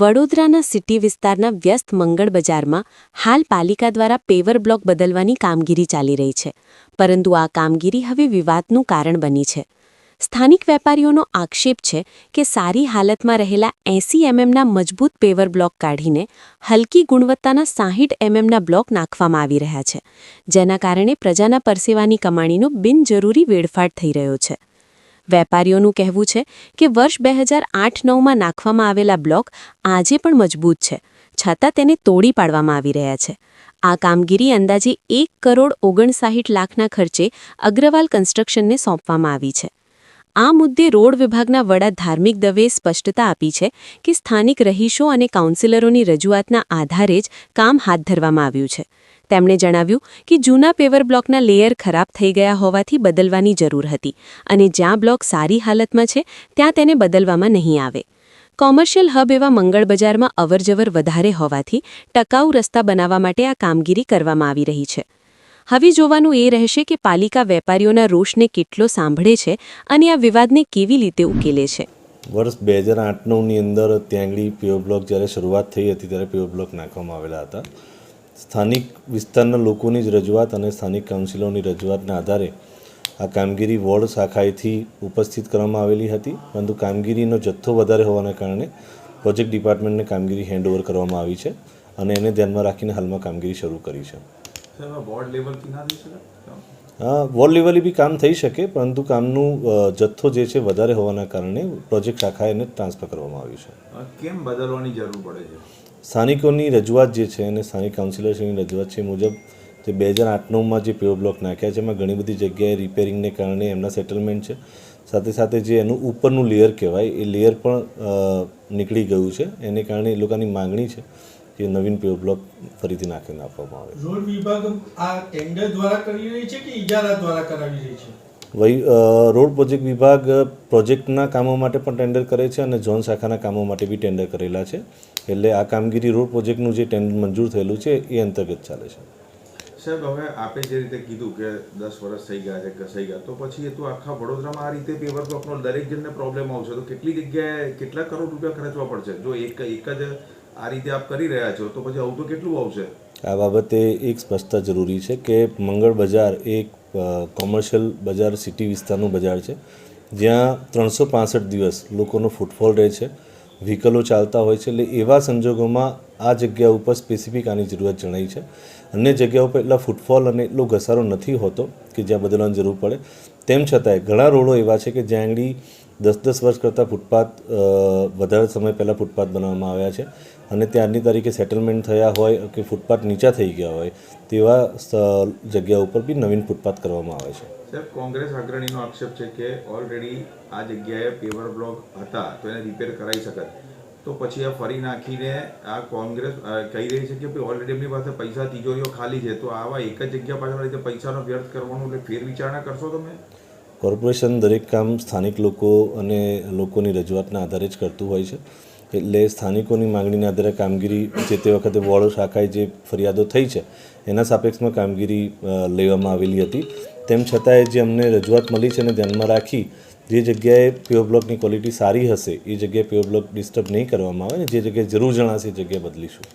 વડોદરાના સિટી વિસ્તારના વ્યસ્ત મંગળ બજારમાં હાલ પાલિકા દ્વારા પેવર બ્લોક બદલવાની કામગીરી ચાલી રહી છે. પરંતુ આ કામગીરી હવે વિવાદનું કારણ બની છે. સ્થાનિક વેપારીઓનો આક્ષેપ છે કે સારી હાલતમાં રહેલા એસી એમએમના મજબૂત પેવર બ્લોક કાઢીને હલકી ગુણવત્તાના સાહીઠ એમએમના બ્લોક નાખવામાં આવી રહ્યા છે, જેના કારણે પ્રજાના પરસેવાની કમાણીનો બિનજરૂરી વેડફાટ થઈ રહ્યો છે. વેપારીઓનું કહેવું છે કે વર્ષ બે હજાર આઠ નવમાં નાખવામાં આવેલા બ્લોક આજે પણ મજબૂત છે. છતાં તેને તોડી પાડવામાં આવી રહ્યા છે. આ કામગીરી અંદાજે એક કરોડ ઓગણસાહીઠ લાખના ખર્ચે અગ્રવાલ કન્સ્ટ્રક્શનને સોંપવામાં આવી છે. આ મુદ્દે રોડ વિભાગના વડા ધાર્મિક દવેએ સ્પષ્ટતા આપી છે કે સ્થાનિક રહીશો અને કાઉન્સિલરોની રજૂઆતના આધારે જ કામ હાથ ધરવામાં આવ્યું છે. તેમણે જણાવ્યું કે જૂના પેવર બ્લોકના લેયર ખરાબ થઈ ગયા હોવાથી બદલવાની જરૂર હતી અને જ્યાં બ્લોક સારી હાલતમાં છે, ત્યાં તેને બદલવામાં નહીં આવે. કોમર્શિયલ હબ એવા મંગળ બજારમાં અવરજવર વધારે હોવાથી ટકાઉ રસ્તા બનાવવા માટે આ કામગીરી કરવામાં આવી રહી છે. હવે જોવાનું એ રહેશે કે પાલિકા વેપારીઓના રોષને કેટલો સાંભળે છે અને આ વિવાદને કેવી રીતે ઉકેલે છે. વર્ષ બે હજાર આઠ નવની અંદર ત્યાં આગળ પીઓ બ્લોક જ્યારે શરૂઆત થઈ હતી ત્યારે પીઓ બ્લોક નાખવામાં આવેલા હતા. સ્થાનિક વિસ્તારના લોકોની જ રજૂઆત અને સ્થાનિક કાઉન્સિલોની રજૂઆતના આધારે આ કામગીરી વોર્ડ શાખાએથી ઉપસ્થિત કરવામાં આવેલી હતી. પરંતુ કામગીરીનો જથ્થો વધારે હોવાના કારણે પ્રોજેક્ટ ડિપાર્ટમેન્ટને કામગીરી હેન્ડઓવર કરવામાં આવી છે અને એને ધ્યાનમાં રાખીને હાલમાં કામગીરી શરૂ કરી છે. વોર્ડ લેવલે બી કામ થઈ શકે પરંતુ કામનું જથ્થો જે છે વધારે હોવાના કારણે પ્રોજેક્ટ શાખાએ એને ટ્રાન્સફર કરવામાં આવ્યું છે. કેમ બદલવાની જરૂર પડે છે? સ્થાનિકોની રજૂઆત જે છે અને સ્થાનિક કાઉન્સિલરશ્રીની રજૂઆત છે મુજબ જે બે હજાર આઠ નવમાં જે પેવ બ્લોક નાખ્યા છે, એમાં ઘણી બધી જગ્યાએ રિપેરિંગને કારણે એમના સેટલમેન્ટ છે. સાથે સાથે જે એનું ઉપરનું લેયર કહેવાય, એ લેયર પણ નીકળી ગયું છે. એને કારણે એ લોકોની માંગણી છે કે નવીન પેવ બ્લોક ફરીથી નાખીને આપવામાં આવે. રોડ વિભાગ આ ટેન્ડર દ્વારા કરી રહી છે કે ઇજારા દ્વારા કરાવી રહી છે? વહી રોડ પ્રોજેક્ટ વિભાગ પ્રોજેક્ટના કામો માટે પણ ટેન્ડર કરે છે અને ઝોન શાખાના કામો માટે બી ટેન્ડર કરેલા છે. એટલે આ કામગીરી રોડ પ્રોજેક્ટનું જે ટેન્ડર મંજૂર થયેલું છે, એ અંતર્ગત ચાલે છે. સાહેબ, હવે આપે જે રીતે કીધું કે દસ વર્ષ થઈ ગયા છે ઘસાઈ ગયા, તો પછી એ તો આખા વડોદરામાં આ રીતે પેપર બ્લોકનો દરેક જણને પ્રોબ્લેમ આવશે. તો કેટલી જગ્યાએ કેટલા કરોડ રૂપિયા ખર્ચવા પડશે? જો એક એક જ આ રીતે આપ કરી રહ્યા છો, તો પછી આવું તો કેટલું આવશે? આ બાબતે એક સ્પષ્ટતા જરૂરી છે કે મંગળ બજાર એક કોમર્શિયલ બજાર સિટી વિસ્તારનું બજાર છે. જ્યાં ત્રણસો પાસઠ દિવસ લોકોનો ફૂટફોલ રહે છે વ્હીકલો ચાલતા હોય છે, એટલે એવા સંજોગોમાં આ જગ્યા ઉપર સ્પેસિફિક આની જરૂરિયાત જણાઈ છે. અન્ય જગ્યાઓ પર એટલા ફૂટફોલ અને એટલો ઘસારો નથી હોતો કે જ્યાં બદલવાની જરૂર પડે. તેમ છતાંય ઘણા રોડો એવા છે કે જ્યાં આગળ દસ દસ વર્ષ કરતાં ફૂટપાથ વધારે સમય પહેલાં ફૂટપાથ બનાવવામાં આવ્યા છે. અને ત્યારની તારીખે સેટલમેન્ટ થયા હોય કે ફૂટપાથ નીચા થઈ ગયા હોય તેવા જગ્યા ઉપર બી નવીન ફૂટપાથ કરવામાં આવે છે. સાહેબ કોંગ્રેસ અગ્રણીનો આક્ષેપ છે કે ઓલરેડી આ જગ્યાએ પેવર બ્લોક હતા તો એને રિપેર કરાવી શકત. તો પછી આ ફરી નાખીને આ કોંગ્રેસ કહી રહી છે કે ઓલરેડી એમની પાસે પૈસા તિજોરીઓ ખાલી છે તો આવા એક જ જગ્યા પાછળ રીતે પૈસાનો વ્યર્થ કરવાનું એટલે ફેર વિચારણા કરશો તમે? કોર્પોરેશન દરેક કામ સ્થાનિક લોકો અને લોકોની રજૂઆતના આધારે જ કરતું હોય છે. એટલે સ્થાનિકોની માંગણીના આધારે કામગીરી જે તે વખતે વોળો શાખાએ જે ફરિયાદો થઈ છે, એના સાપેક્ષમાં કામગીરી લેવામાં આવેલી હતી. તેમ છતાંય જે અમને રજૂઆત મળી છે એને ધ્યાનમાં રાખી જે જગ્યાએ પ્યોર બ્લોકની ક્વોલિટી સારી હશે, એ જગ્યાએ પ્યોર બ્લોક ડિસ્ટર્બ નહીં કરવામાં આવે ને જે જગ્યાએ જરૂર જણાશે એ જગ્યાએ બદલીશું.